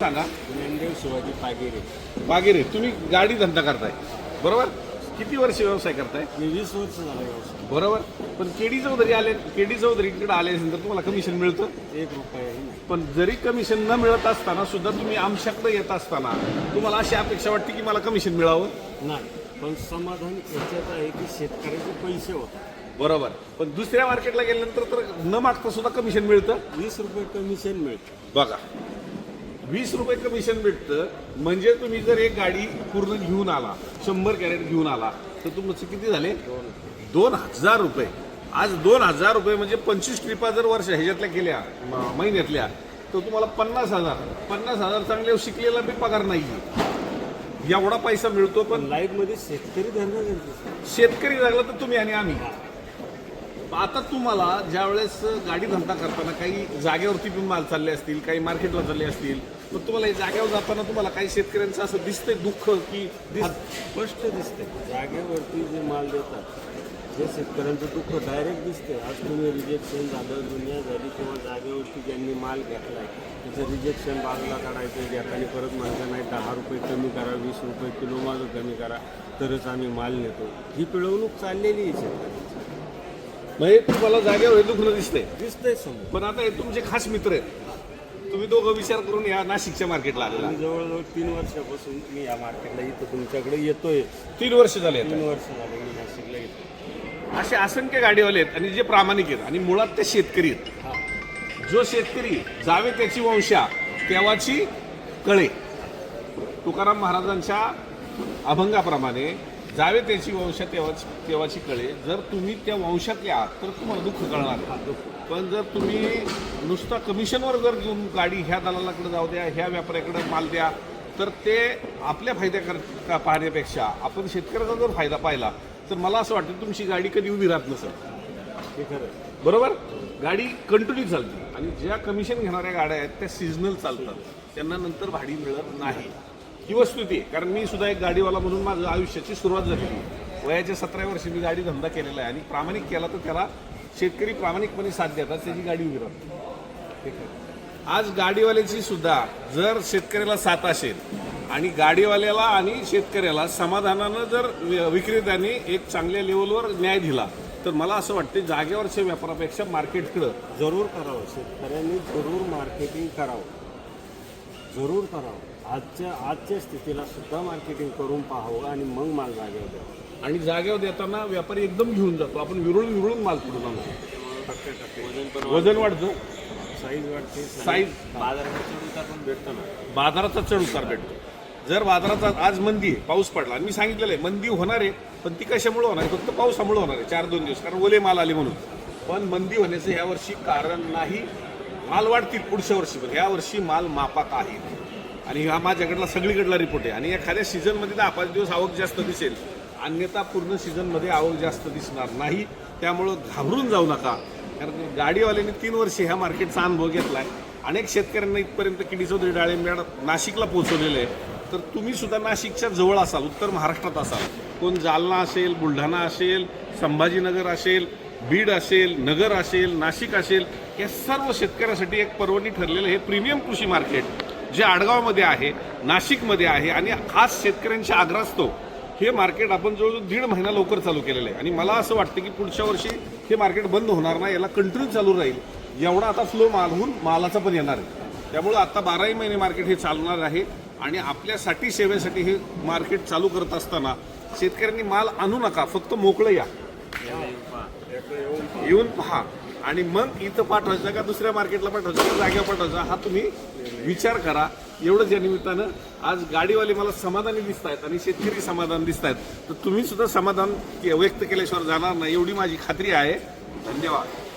सांगा. ज्ञानदेव शिवाजी पागेरे. वागेरे तुम्ही गाडी धंदा करताय. बरोबर? किती वर्ष व्यवसाय करताय? मी वीस वर्ष झालं व्यवसाय. बरोबर? पण केडी चौधरी आले केडी चौधरीकडे आले असेल तर तुम्हाला कमिशन मिळतं? एक रुपयाही नाही. पण जरी कमिशन न मिळत असताना सुद्धा तुम्ही आमच्याकडे येत असताना तुम्हाला अशी अपेक्षा वाटते की मला कमिशन मिळावं? नाही. पण समाधान याच्यात आहे की शेतकऱ्याचे पैसे होतात. बरोबर. पण दुसऱ्या मार्केटला गेल्यानंतर तर न मागता सुद्धा कमिशन मिळतं? वीस रुपये कमिशन मिळतं. बघा. वीस रुपये कमिशन भेटतं म्हणजे तुम्ही जर एक गाडी पूर्ण घेऊन आला शंभर कॅरेट घेऊन आला तर तुमचं किती झाले? दोन हजार रुपये. आज दोन हजार रुपये म्हणजे पंचवीस ट्रिपा जर वर्ष ह्याच्यातल्या केल्या म- महिन्यातल्या तर तुम्हाला पन्नास हजार. पन्नास हजार चांगले शिकलेला बी पगार नाही एवढा पैसा मिळतो पण पण लाईफमध्ये शेतकरी धरणं शेतकरी लागला तर तुम्ही आणि आम्ही. आता तुम्हाला ज्या वेळेस गाडी धंदा करताना काही जागेवरती पण माल चालले असतील काही मार्केटला चालले असतील मग तुम्हाला जागेवर जाताना तुम्हाला काही शेतकऱ्यांचं असं दिसतंय दुःख की स्पष्ट दिसते जागेवरती जे माल देतात जे शेतकऱ्यांचं दुःख डायरेक्ट दिसते आज तुम्ही रिजेक्शन झालं दुनिया झाली किंवा जागेवरती ज्यांनी माल घेतलाय त्याचं रिजेक्शन बाजूला काढायचं घेताना परत म्हणता नाही दहा रुपये कमी करा वीस रुपये किलो मागं कमी करा तरच आम्ही माल नेतो. ही पिळवणूक चाललेली आहे शेतकऱ्यांची. म्हणजे तुम्हाला जागेवर हे दुखणं दिसतंय. दिसतंय समोर. पण आता हे तुमचे खास मित्र आहेत. तुम्ही दोघं विचार करून या नाशिकच्या मार्केटला आलेला. मी जवळजवळ तीन वर्षापासून मी या मार्केटला इथं तुमच्याकडे येतोय. तीन वर्ष झाले तीन आता. वर्ष झाले मी नाशिकला येतो असे असंख्य गाडीवाले आहेत आणि जे प्रामाणिक आहेत आणि मुळात ते शेतकरी आहेत. जो शेतकरी जावे त्याची वंशा तेव्हाची कळे. तुकाराम महाराजांच्या अभंगाप्रमाणे जावे त्याची वंशा तेव्हाची तेव्हाची कळे. जर तुम्ही त्या वंशातले आहात तर तुम्हाला दुःख कळणार. पण जर तुम्ही नुसता कमिशनवर जर घेऊन गाडी ह्या दलालाकडे जाऊ द्या ह्या व्यापाऱ्याकडे माल द्या तर ते आपल्या फायद्या पाहण्यापेक्षा आपण शेतकऱ्याचा जर फायदा पाहिला तर मला असं वाटतं तुमची गाडी कधी उभी राहत नसेल. हे खरं बरोबर? गाडी कंटिन्यू चालते. आणि ज्या कमिशन घेणाऱ्या गाड्या आहेत त्या सिजनल चालतात. त्यांना नंतर भाडी मिळत नाही. ही वस्तुती आहे. कारण मी सुद्धा एक गाडीवाला म्हणून माझं आयुष्याची सुरुवात झालेली वयाच्या सतरा वर्षी मी गाडी धंदा केलेला आहे. आणि प्रामाणिक केला तर त्याला शेतकरी प्रामाणिकपणे साथ देतात. त्याची गाडी उभी राहते. ठीक आहे. आज गाडीवाल्याची सुद्धा जर शेतकऱ्याला साथ असेल आणि गाडीवाल्याला आणि शेतकऱ्याला समाधानानं जर विक्रेत्याने एक चांगल्या लेवलवर न्याय दिला तर मला असं वाटतं जागेवरच्या व्यापारापेक्षा मार्केटकडं जरूर करावं. शेतकऱ्यांनी जरूर मार्केटिंग करावं. जरूर करावं. आजच्या आजच्या स्थितीला सुद्धा मार्केटिंग करून पाहावं आणि मग माल जागेवर द्यावं. आणि जागेवर देताना व्यापारी एकदम घेऊन जातो. आपण विरुळून विरुळून माल पुढून आणतो टक्के टक्के. वजन वाढतं. साईज वाढते. साईज. बाजारात पण भेटतो ना. बाजाराचा चढ उतार भेटतो. जर बाजाराचा आज मंदी आहे पाऊस पडला आणि मी सांगितलेलं आहे मंदी होणार आहे पण ती कशामुळे होणार आहे? फक्त पावसामुळे होणार आहे चार दोन दिवस कारण ओले माल आले म्हणून. पण मंदी होण्याचं ह्या वर्षी कारण नाही. माल वाढतील पुढच्या वर्षी पण यावर्षी माल मापात आहे. आणि हा माझ्याकडला सगळीकडला रिपोर्ट आहे. आणि एखाद्या सीझनमध्ये दहा पाच दिवस आवक जास्त दिसेल. अन्यथा पूर्ण सीझनमध्ये आवक जास्त दिसणार नाही. त्यामुळं घाबरून जाऊ नका. कारण गाडीवाल्यांनी तीन वर्षे ह्या मार्केटचा अनुभव घेतला आहे अनेक शेतकऱ्यांना इथपर्यंत किडी चौधरी डाळिंब्याड नाशिकला पोहोचवलेलं आहे. तर तुम्ही सुद्धा नाशिकच्या जवळ असाल उत्तर महाराष्ट्रात असाल. कोण जालना असेल बुलढाणा असेल संभाजीनगर असेल बीड असेल नगर असेल नाशिक असेल या सर्व शेतकऱ्यासाठी एक पर्वणी ठरलेलं हे प्रीमियम कृषी मार्केट जे आडगावमध्ये आहे नाशिकमध्ये आहे आणि खास शेतकऱ्यांच्या आग्रहास्तव हे मार्केट आपण जवळजवळ दीड महिना लवकर चालू केलेलं आहे. आणि मला असं वाटतं की पुढच्या वर्षी हे मार्केट बंद होणार नाही याला कंटिन्यू चालू राहील. एवढा आता फ्लो मालहून मालाचा पण येणार आहे. त्यामुळं आता बाराही महिने मार्केट हे चालणार आहे आणि आपल्यासाठी सेवेसाठी हे मार्केट चालू करत असताना शेतकऱ्यांनी माल आणू नका फक्त मोकळं या. येऊन पहा. आणि मग इथं पाठवायचं का दुसऱ्या मार्केटला पाठवायचं का जागेवर पाठवायचा हा तुम्ही विचार करा. एवढंच या निमित्तानं आज गाडीवाले मला समाधानी दिसत आहेत आणि शेतकरी समाधान दिसत आहेत तर तुम्ही सुद्धा समाधान व्यक्त केल्याशिवाय जाणार नाही एवढी माझी खात्री आहे. धन्यवाद.